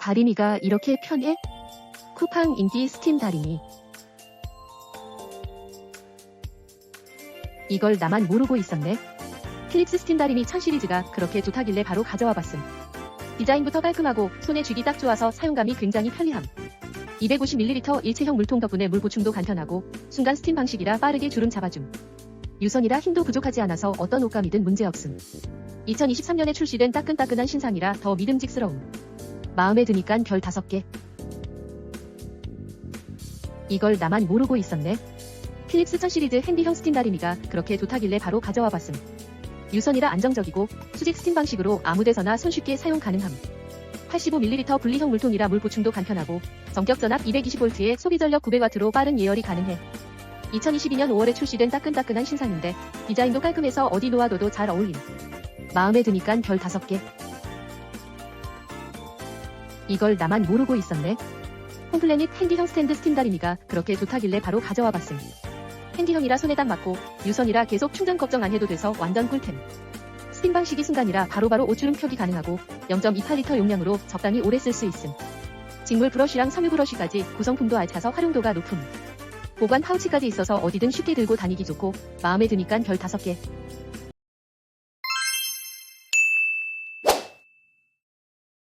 다리미가 이렇게 편해? 쿠팡 인기 스팀 다리미. 이걸 나만 모르고 있었네. 필립스 스팀 다리미 1000 시리즈가 그렇게 좋다길래 바로 가져와 봤음. 디자인부터 깔끔하고 손에 쥐기 딱 좋아서 사용감이 굉장히 편리함. 250ml 일체형 물통 덕분에 물 보충도 간편하고 순간 스팀 방식이라 빠르게 주름 잡아줌. 유선이라 힘도 부족하지 않아서 어떤 옷감이든 문제없음. 2023년에 출시된 따끈따끈한 신상이라 더 믿음직스러움. 마음에 드니깐 별 5개. 이걸 나만 모르고 있었네. 필립스 1000 시리즈 핸디 형 스팀 다리미가 그렇게 좋다길래 바로 가져와 봤음. 유선이라 안정적이고 수직 스팀 방식으로 아무데서나 손쉽게 사용 가능함. 85ml 분리형 물통이라 물 보충도 간편하고 정격 전압 220V에 소비 전력 900W로 빠른 예열이 가능해. 2022년 5월에 출시된 따끈따끈한 신상인데 디자인도 깔끔해서 어디 놓아둬도 잘 어울림. 마음에 드니깐 별 5개. 이걸 나만 모르고 있었네. 홈플래닛 핸디형 스탠드 스팀 다리미가 그렇게 좋다길래 바로 가져와 봤음. 핸디형이라 손에 딱 맞고 유선이라 계속 충전 걱정 안 해도 돼서 완전 꿀템. 스팀 방식이 순간이라 바로바로 옷주름 펴기 가능하고 0.28L 용량으로 적당히 오래 쓸 수 있음. 직물 브러쉬랑 섬유 브러쉬까지 구성품도 알차서 활용도가 높음. 보관 파우치까지 있어서 어디든 쉽게 들고 다니기 좋고 마음에 드니깐 별 5개.